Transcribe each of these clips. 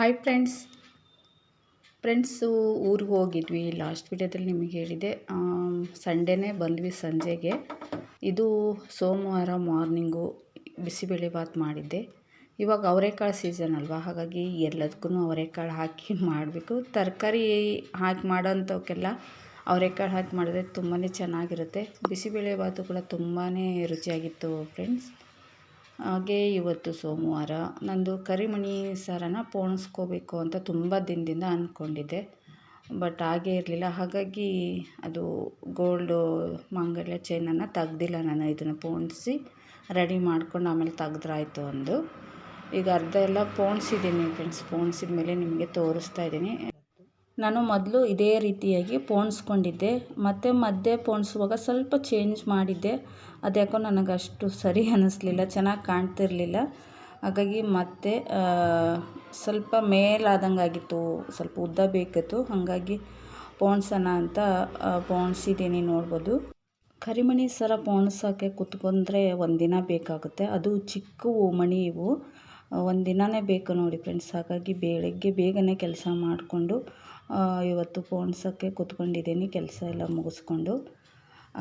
Hi friends friends ಊರಿಗೆ ಹೋಗಿದ್ವಿ last ವಿಡಿಯೋದಲ್ಲಿ ನಿಮಗೆ ಹೇಳಿದೆ. ಸಂಡೇನೇ ಬಂದ್ವಿ ಸಂಜೆಗೆ. ಇದು ಸೋಮವಾರ ಮಾರ್ನಿಂಗು ಬಿಸಿಬೇಳೆಭಾತ್ ಮಾಡಿದ್ದೆ. ಇವಾಗ ಅವರೆಕಾಳು ಸೀಸನ್ ಅಲ್ವಾ? ಹಾಗಾಗಿ ಎಲ್ಲದಕ್ಕೂ ಅವರೆಕಾಳು ಹಾಕಿ ಮಾಡಬೇಕು. ತರಕಾರಿ ಹಾಕಿ ಮಾಡೋಂಥವಕ್ಕೆಲ್ಲ ಅವರೆಕಾಳು ಹಾಕಿ ಮಾಡಿದ್ರೆ ತುಂಬಾ ಚೆನ್ನಾಗಿರುತ್ತೆ. ಬಿಸಿಬೇಳೆಭಾತು ಕೂಡ ತುಂಬಾ ರುಚಿಯಾಗಿತ್ತು ಫ್ರೆಂಡ್ಸ್ ಹಾಗೆ ಇವತ್ತು ಸೋಮವಾರ ನಂದು ಕರಿಮಣಿ ಸರನ ಪೋಣಿಸ್ಕೋಬೇಕು ಅಂತ ತುಂಬ ದಿನದಿಂದ ಅಂದ್ಕೊಂಡಿದ್ದೆ ಬಟ್ ಹಾಗೇ ಇರಲಿಲ್ಲ. ಹಾಗಾಗಿ ಅದು ಗೋಲ್ಡು ಮಾಂಗಲ್ಯ ಚೈನನ್ನು ತೆಗ್ದಿಲ್ಲ ನಾನು ಇದನ್ನು ಪೋಣಿಸಿ ರೆಡಿ ಮಾಡ್ಕೊಂಡು ಆಮೇಲೆ ತೆಗ್ದ್ರಾಯ್ತು ಒಂದು ಈಗ ಅರ್ಧ ಎಲ್ಲ ಪೋಣಿಸಿದ್ದೀನಿ ಫ್ರೆಂಡ್ಸ್. ಪೋಣಿಸಿದ ಮೇಲೆ ನಿಮಗೆ ತೋರಿಸ್ತಾ ಇದ್ದೀನಿ. ನಾನು ಮೊದಲು ಇದೇ ರೀತಿಯಾಗಿ ಪೋಣಿಸ್ಕೊಂಡಿದ್ದೆ. ಮತ್ತು ಮಧ್ಯೆ ಪೋಣಿಸುವಾಗ ಸ್ವಲ್ಪ ಚೇಂಜ್ ಮಾಡಿದ್ದೆ. ಅದ್ಯಾಕೋ ನನಗೆ ಅಷ್ಟು ಸರಿ ಅನ್ನಿಸ್ಲಿಲ್ಲ ಚೆನ್ನಾಗಿ ಕಾಣ್ತಿರಲಿಲ್ಲ. ಹಾಗಾಗಿ ಮತ್ತೆ ಸ್ವಲ್ಪ ಮೇಲಾದಂಗೆ ಆಗಿತ್ತು ಸ್ವಲ್ಪ ಉದ್ದ ಬೇಕಿತ್ತು. ಹಾಗಾಗಿ ಪೋಣಿಸೋಣ ಅಂತ ಪೋಣಿಸಿದ್ದೀನಿ ನೋಡ್ಬೋದು. ಕರಿಮಣಿ ಸರ ಪೋಣಿಸೋಕ್ಕೆ ಕುತ್ಕೊಂಡ್ರೆ ಒಂದಿನ ಬೇಕಾಗುತ್ತೆ. ಅದು ಚಿಕ್ಕವು ಮಣಿ ಇವು. ಒಂದು ದಿನವೇ ಬೇಕು ನೋಡಿ ಫ್ರೆಂಡ್ಸ್ ಹಾಗಾಗಿ ಬೆಳಗ್ಗೆ ಬೇಗನೆ ಕೆಲಸ ಮಾಡಿಕೊಂಡು ಇವತ್ತು ಪೋಣಿಸೋಕ್ಕೆ ಕೂತ್ಕೊಂಡಿದ್ದೀನಿ, ಕೆಲಸ ಎಲ್ಲ ಮುಗಿಸ್ಕೊಂಡು.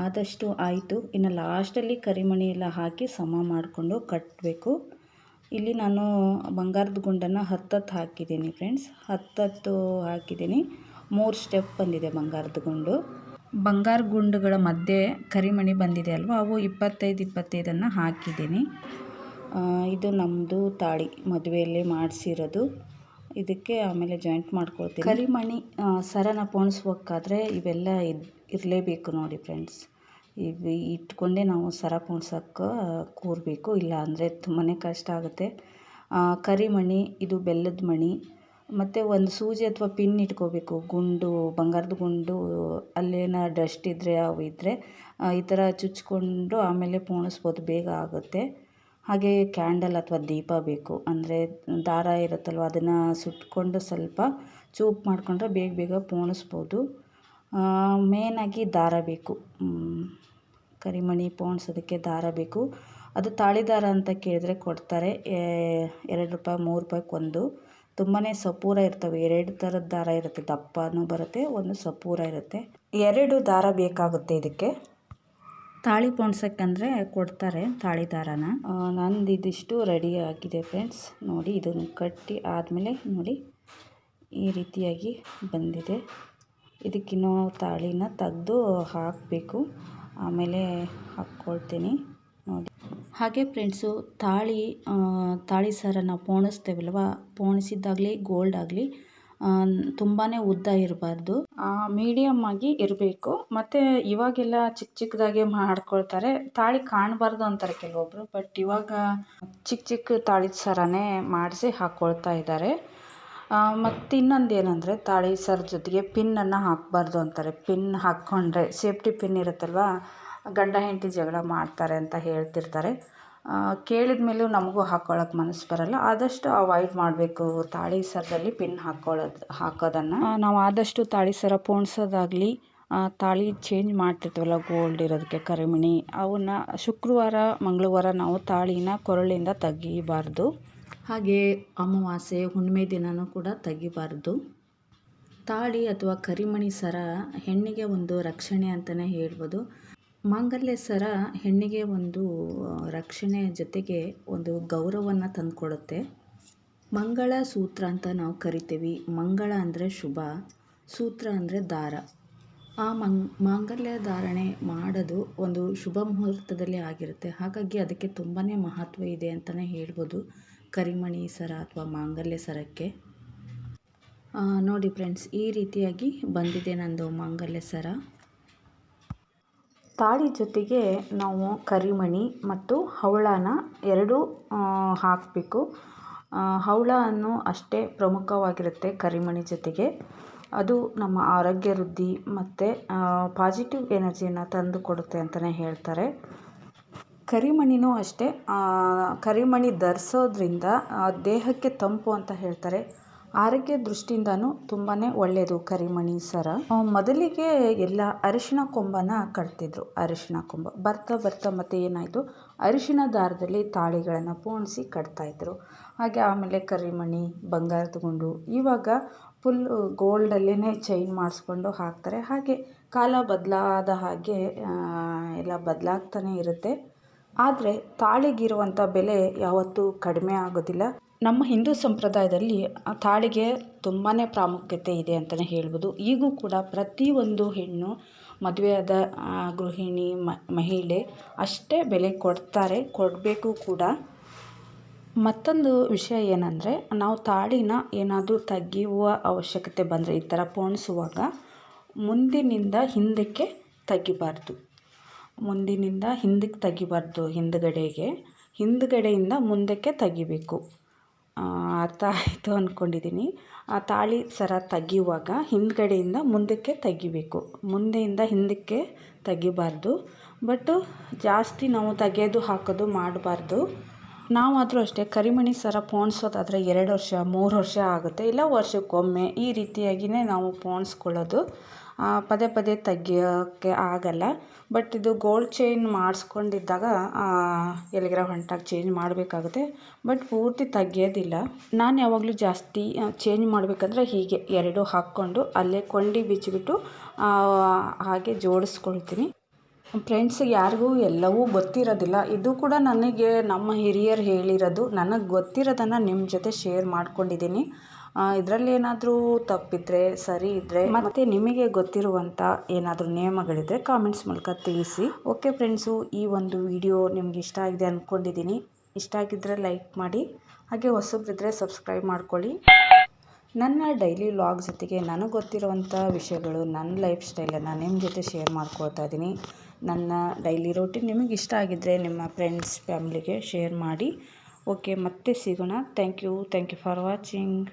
ಆದಷ್ಟು ಆಯಿತು. ಇನ್ನು ಲಾಸ್ಟಲ್ಲಿ ಕರಿಮಣಿ ಎಲ್ಲ ಹಾಕಿ ಸಮ ಮಾಡಿಕೊಂಡು ಕಟ್ಟಬೇಕು ಇಲ್ಲಿ ನಾನು ಬಂಗಾರದ ಗುಂಡನ್ನು ಹತ್ತತ್ತು ಹಾಕಿದ್ದೀನಿ ಫ್ರೆಂಡ್ಸ್ ಹತ್ತತ್ತು ಹಾಕಿದ್ದೀನಿ. ಮೂರು ಸ್ಟೆಪ್ ಬಂದಿದೆ ಬಂಗಾರದ ಗುಂಡು. ಬಂಗಾರ ಗುಂಡುಗಳ ಮಧ್ಯೆ ಕರಿಮಣಿ ಬಂದಿದೆ ಅಲ್ವಾ? ಅವು ಇಪ್ಪತ್ತೈದು, ಇಪ್ಪತ್ತೈದನ್ನು ಹಾಕಿದ್ದೀನಿ. ಇದು ನಮ್ಮದು ತಾಳಿ ಮದುವೆಯಲ್ಲಿ ಮಾಡಿಸಿರೋದು. ಇದಕ್ಕೆ ಆಮೇಲೆ ಜಾಯಿಂಟ್ ಮಾಡ್ಕೊಳ್ತೀನಿ. ಕರಿಮಣಿ ಸರನ ಪೋಣಿಸ್ಬೇಕಾದ್ರೆ ಇವೆಲ್ಲ ಇರಲೇಬೇಕು ನೋಡಿ ಫ್ರೆಂಡ್ಸ್ ಇವು, ಇಟ್ಕೊಂಡೇ ನಾವು ಸರ ಪೋಣಿಸೋಕೆ ಕೂರಬೇಕು, ಇಲ್ಲ ಅಂದರೆ ತುಂಬಾ ಕಷ್ಟ ಆಗುತ್ತೆ. ಕರಿಮಣಿ, ಇದು ಬೆಲ್ಲದ ಮಣಿ. ಮತ್ತು ಒಂದು ಸೂಜಿ ಅಥವಾ ಪಿನ್ ಇಟ್ಕೋಬೇಕು, ಗುಂಡು, ಬಂಗಾರದ ಗುಂಡು, ಅಲ್ಲೇನ ಡಸ್ಟ್ ಇದ್ದರೆ ಅವು ಇದ್ದರೆ ಈ ಥರ ಚುಚ್ಕೊಂಡು ಆಮೇಲೆ ಪೋಣಿಸ್ಬೋದು, ಬೇಗ ಆಗುತ್ತೆ. ಹಾಗೆ ಕ್ಯಾಂಡಲ್ ಅಥವಾ ದೀಪ ಬೇಕು. ಅಂದರೆ ದಾರ ಇರುತ್ತಲ್ವ, ಅದನ್ನು ಸುಟ್ಕೊಂಡು ಸ್ವಲ್ಪ ಚೂಪ್ ಮಾಡಿಕೊಂಡ್ರೆ ಬೇಗ ಬೇಗ ಪೋಣಿಸ್ಬೋದು. ಮೇನಾಗಿ ದಾರ ಬೇಕು. ಕರಿಮಣಿ ಪೋಣಿಸೋದಕ್ಕೆ ದಾರ ಬೇಕು. ಅದು ತಾಳಿ ದಾರ ಅಂತ ಕೇಳಿದ್ರೆ ಕೊಡ್ತಾರೆ. ಎರಡು ರೂಪಾಯಿ, ಮೂರು ರೂಪಾಯಿಗೆ ಒಂದು. ತುಂಬಾ ಸಪೂರ ಇರ್ತವೆ. ಎರಡು ಥರದ ದಾರ ಇರುತ್ತೆ. ದಪ್ಪನೂ ಬರುತ್ತೆ, ಒಂದು ಸಪೂರ ಇರುತ್ತೆ. ಎರಡು ದಾರ ಬೇಕಾಗುತ್ತೆ ಇದಕ್ಕೆ. ತಾಳಿ ಪೋಣ್ಸೋಕ್ಕಂದರೆ ಕೊಡ್ತಾರೆ ತಾಳಿ ದಾರನ ನಂದು ಇದಿಷ್ಟು ರೆಡಿ ಆಗಿದೆ ಫ್ರೆಂಡ್ಸ್ ನೋಡಿ ಇದನ್ನು ಕಟ್ಟಿ ಆದಮೇಲೆ ನೋಡಿ ಈ ರೀತಿಯಾಗಿ ಬಂದಿದೆ. ಇದಕ್ಕಿನ್ನೂ ತಾಳಿನ ತೆಗೆದು ಹಾಕಬೇಕು. ಆಮೇಲೆ ಹಾಕ್ಕೊಳ್ತೀನಿ. ನೋಡಿ. ಹಾಗೆ ಫ್ರೆಂಡ್ಸು ತಾಳಿ ತಾಳಿ ಸರನ್ನು ಪೋಣಿಸ್ತೇವಲ್ವ? ಪೋಣಿಸಿದ್ದಾಗಲಿ ಗೋಲ್ಡ್ ಆಗಲಿ ತುಂಬಾ ಉದ್ದ ಇರಬಾರ್ದು. ಮೀಡಿಯಮ್ ಆಗಿ ಇರಬೇಕು. ಮತ್ತು ಇವಾಗೆಲ್ಲ ಚಿಕ್ಕ ಚಿಕ್ಕದಾಗೆ ಮಾಡ್ಕೊಳ್ತಾರೆ. ತಾಳಿ ಕಾಣಬಾರ್ದು ಅಂತಾರೆ ಕೆಲವೊಬ್ಬರು ಬಟ್ ಇವಾಗ ಚಿಕ್ಕ ಚಿಕ್ಕ ತಾಳಿ ಸರನೇ ಮಾಡಿಸಿ ಹಾಕ್ಕೊಳ್ತಾ ಇದ್ದಾರೆ. ಮತ್ತು ಇನ್ನೊಂದು ಏನಂದರೆ ತಾಳಿ ಸರ್ ಜೊತೆಗೆ ಪಿನ್ನನ್ನು ಹಾಕಬಾರ್ದು ಅಂತಾರೆ. ಪಿನ್ ಹಾಕ್ಕೊಂಡ್ರೆ ಸೇಫ್ಟಿ ಪಿನ್ ಇರುತ್ತಲ್ವಾ? ಗಂಡ ಹೆಂಡತಿ ಜಗಳ ಮಾಡ್ತಾರೆ ಅಂತ ಹೇಳ್ತಿರ್ತಾರೆ. ಕೇಳಿದ ಮೇಲೂ ನಮಗೂ ಹಾಕ್ಕೊಳಕ್ಕೆ ಮನಸ್ಸು ಬರಲ್ಲ. ಆದಷ್ಟು ಅವಾಯ್ಡ್ ಮಾಡಬೇಕು ತಾಳಿ ಸರದಲ್ಲಿ ಪಿನ್ ಹಾಕ್ಕೊಳ್ಳೋದು ಹಾಕೋದನ್ನು. ನಾವು ಆದಷ್ಟು ತಾಳಿ ಸರ ಪೋಣಿಸೋದಾಗಲಿ ತಾಳಿ ಚೇಂಜ್ ಮಾಡ್ತಿರ್ತೀವಲ್ಲ ಗೋಲ್ಡ್ ಇರೋದಕ್ಕೆ ಕರಿಮಣಿ ಅವನ್ನ ಶುಕ್ರವಾರ ಮಂಗಳವಾರ ನಾವು ತಾಳಿನ ಕೊರಳಿಂದ ತೆಗಿಬಾರ್ದು. ಹಾಗೆ ಅಮಾವಾಸ್ಯೆ ಹುಣ್ಣಿಮೆ ದಿನವೂ ಕೂಡ ತೆಗಿಬಾರ್ದು. ತಾಳಿ ಅಥವಾ ಕರಿಮಣಿ ಸರ ಹೆಣ್ಣಿಗೆ ಒಂದು ರಕ್ಷಣೆ ಅಂತಲೇ ಹೇಳ್ಬೋದು. ಮಾಂಗಲ್ಯ ಸರ ಹೆಣ್ಣಿಗೆ ಒಂದು ರಕ್ಷಣೆ ಜೊತೆಗೆ ಒಂದು ಗೌರವವನ್ನು ತಂದುಕೊಡುತ್ತೆ. ಮಂಗಳ ಸೂತ್ರ ಅಂತ ನಾವು ಕರಿತೀವಿ. ಮಂಗಳ ಅಂದರೆ ಶುಭ, ಸೂತ್ರ ಅಂದರೆ ದಾರ. ಆ ಮಂಗ್ ಮಾಂಗಲ್ಯ ಧಾರಣೆ ಮಾಡೋದು ಒಂದು ಶುಭ ಮುಹೂರ್ತದಲ್ಲಿ ಆಗಿರುತ್ತೆ. ಹಾಗಾಗಿ ಅದಕ್ಕೆ ತುಂಬಾ ಮಹತ್ವ ಇದೆ ಅಂತಲೇ ಹೇಳ್ಬೋದು ಕರಿಮಣಿ ಸರ ಅಥವಾ ಮಾಂಗಲ್ಯ ಸರಕ್ಕೆ. ನೋಡಿ ಫ್ರೆಂಡ್ಸ್, ಈ ರೀತಿಯಾಗಿ ಬಂದಿದೆ ನಂದು ಮಾಂಗಲ್ಯ ಸರ. ತಾಳಿ ಜೊತೆಗೆ ನಾವು ಕರಿಮಣಿ ಮತ್ತು ಹವಳನ ಎರಡೂ ಹಾಕಬೇಕು. ಹವಳ ಅನ್ನು ಅಷ್ಟೇ ಪ್ರಮುಖವಾಗಿರುತ್ತೆ ಕರಿಮಣಿ ಜೊತೆಗೆ. ಅದು ನಮ್ಮ ಆರೋಗ್ಯ ವೃದ್ಧಿ ಮತ್ತು ಪಾಸಿಟಿವ್ ಎನರ್ಜಿಯನ್ನು ತಂದು ಕೊಡುತ್ತೆ ಅಂತಲೇ ಹೇಳ್ತಾರೆ. ಕರಿಮಣಿನೂ ಅಷ್ಟೇ ಕರಿಮಣಿ ಧರಿಸೋದ್ರಿಂದ ದೇಹಕ್ಕೆ ತಂಪು ಅಂತ ಹೇಳ್ತಾರೆ. ಆರೋಗ್ಯ ದೃಷ್ಟಿಯಿಂದನೂ ತುಂಬಾ ಒಳ್ಳೆಯದು ಕರಿಮಣಿ ಸರ. ಮೊದಲಿಗೆ ಎಲ್ಲ ಅರಿಶಿನ ಕೊಂಬನ ಕಟ್ತಿದ್ರು. ಅರಿಶಿನ ಕೊಂಬ. ಬರ್ತಾ ಬರ್ತಾ ಮತ್ತೆ ಏನಾಯಿತು? ಅರಿಶಿನ ದಾರದಲ್ಲಿ ತಾಳಿಗಳನ್ನು ಪೋಣಿಸಿ ಕಟ್ತಾಯಿದ್ರು ಹಾಗೆ ಆಮೇಲೆ ಕರಿಮಣಿ ಬಂಗಾರ ಗುಂಡು ಇವಾಗ ಫುಲ್ ಗೋಲ್ಡಲ್ಲೇ ಚೈನ್ ಮಾಡಿಸ್ಕೊಂಡು ಹಾಕ್ತಾರೆ. ಹಾಗೆ ಕಾಲ ಬದಲಾದ ಹಾಗೆ ಎಲ್ಲ ಬದಲಾಗ್ತಾನೆ ಇರುತ್ತೆ. ಆದರೆ ತಾಳಿಗಿರುವಂಥ ಬೆಲೆ ಯಾವತ್ತೂ ಕಡಿಮೆ ಆಗೋದಿಲ್ಲ. ನಮ್ಮ ಹಿಂದೂ ಸಂಪ್ರದಾಯದಲ್ಲಿ ತಾಳಿಗೆ ತುಂಬಾ ಪ್ರಾಮುಖ್ಯತೆ ಇದೆ ಅಂತಲೇ ಹೇಳ್ಬೋದು. ಈಗೂ ಕೂಡ ಪ್ರತಿಯೊಂದು ಹೆಣ್ಣು ಮದುವೆಯಾದ ಗೃಹಿಣಿ ಮಹಿಳೆ ಅಷ್ಟೇ ಬೆಲೆ ಕೊಡ್ತಾರೆ, ಕೊಡಬೇಕು ಕೂಡ. ಮತ್ತೊಂದು ವಿಷಯ ಏನಂದರೆ, ನಾವು ತಾಳಿನ ಏನಾದರೂ ತೆಗೆಯುವ ಅವಶ್ಯಕತೆ ಬಂದರೆ, ಈ ಥರ ಪೋಣಿಸುವಾಗ ಮುಂದಿನಿಂದ ಹಿಂದಕ್ಕೆ ತೆಗಿಬಾರ್ದು. ಮುಂದಿನಿಂದ ಹಿಂದಕ್ಕೆ ತೆಗಿಬಾರ್ದು ಹಿಂದುಗಡೆಗೆ. ಹಿಂದುಗಡೆಯಿಂದ ಮುಂದಕ್ಕೆ ತೆಗಿಬೇಕು. ಅರ್ಥ ಆಯಿತು ಅಂದ್ಕೊಂಡಿದ್ದೀನಿ ಆ ತಾಳಿ ಸರ ತೆಗೆಯುವಾಗ ಹಿಂದುಗಡೆಯಿಂದ ಮುಂದಕ್ಕೆ ತೆಗಿಬೇಕು. ಮುಂದೆಯಿಂದ ಹಿಂದಕ್ಕೆ ತೆಗಿಬಾರ್ದು. ಬಟ್ಟು ಜಾಸ್ತಿ ನಾವು ತೆಗೆಯೋದು ಹಾಕೋದು ಮಾಡಬಾರ್ದು. ನಾವಾದರೂ ಅಷ್ಟೇ ಕರಿಮಣಿ ಸರ ಪೋಣಿಸೋದಾದರೆ ಎರಡು ವರ್ಷ, ಮೂರು ವರ್ಷ ಆಗುತ್ತೆ. ಇಲ್ಲ, ವರ್ಷಕ್ಕೊಮ್ಮೆ ಈ ರೀತಿಯಾಗಿಯೇ ನಾವು ಪೋಣಿಸ್ಕೊಳ್ಳೋದು. ಪದೇ ಪದೇ ತೆಗಿಯೋಕ್ಕೆ ಆಗಲ್ಲ. ಬಟ್ ಇದು ಗೋಲ್ಡ್ ಚೈನ್ ಮಾಡಿಸ್ಕೊಂಡಿದ್ದಾಗ ಎಲ್ಲಿಗಾರ ಹೊಂಟಾಗಿ ಚೇಂಜ್ ಮಾಡಬೇಕಾಗುತ್ತೆ. ಬಟ್ ಪೂರ್ತಿ ತೆಗಿಯೋದಿಲ್ಲ. ನಾನು ಯಾವಾಗಲೂ ಜಾಸ್ತಿ ಚೇಂಜ್ ಮಾಡಬೇಕಂದ್ರೆ ಹೀಗೆ ಎರಡು ಹಾಕ್ಕೊಂಡು ಅಲ್ಲೇ ಕೊಂಡಿ ಬಿಚ್ಚಿಬಿಟ್ಟು ಹಾಗೆ ಜೋಡಿಸ್ಕೊಳ್ತೀನಿ. ಫ್ರೆಂಡ್ಸ್ ಯಾರಿಗೂ ಎಲ್ಲವೂ ಗೊತ್ತಿರೋದಿಲ್ಲ. ಇದು ಕೂಡ ನನಗೆ ನಮ್ಮ ಹಿರಿಯರು ಹೇಳಿರೋದು. ನನಗೆ ಗೊತ್ತಿರೋದನ್ನು ನಿಮ್ಮ ಜೊತೆ ಶೇರ್ ಮಾಡ್ಕೊಂಡಿದ್ದೀನಿ. ಇದರಲ್ಲಿ ಏನಾದರೂ ತಪ್ಪಿದ್ರೆ, ಸರಿ ಇದ್ದರೆ ಮತ್ತು ನಿಮಗೆ ಗೊತ್ತಿರುವಂಥ ಏನಾದರೂ ನಿಯಮಗಳಿದ್ದರೆ ಕಾಮೆಂಟ್ಸ್ ಮೂಲಕ ತಿಳಿಸಿ. ಓಕೆ ಫ್ರೆಂಡ್ಸು ಈ ಒಂದು ವಿಡಿಯೋ ನಿಮ್ಗೆ ಇಷ್ಟ ಆಗಿದೆ ಅಂದ್ಕೊಂಡಿದ್ದೀನಿ ಇಷ್ಟ ಆಗಿದ್ದರೆ ಲೈಕ್ ಮಾಡಿ. ಹಾಗೆ ಹೊಸಬ್ರಿದ್ರೆ ಸಬ್ಸ್ಕ್ರೈಬ್ ಮಾಡ್ಕೊಳ್ಳಿ. ನನ್ನ ಡೈಲಿ ವ್ಲಾಗ್ ಜೊತೆಗೆ ನನಗೆ ಗೊತ್ತಿರುವಂಥ ವಿಷಯಗಳು, ನನ್ನ ಲೈಫ್ ಸ್ಟೈಲನ್ನು ನಿಮ್ಮ ಜೊತೆ ಶೇರ್ ಮಾಡ್ಕೊಳ್ತಾ ಇದ್ದೀನಿ ನನ್ನ ಡೈಲಿ ರೊಟೀನ್ ನಿಮಗೆ ಇಷ್ಟ ಆಗಿದ್ದರೆ ನಿಮ್ಮ ಫ್ರೆಂಡ್ಸ್, ಫ್ಯಾಮ್ಲಿಗೆ ಶೇರ್ ಮಾಡಿ. ಓಕೆ, ಮತ್ತೆ ಸಿಗೋಣ. Thank you. Thank you for watching.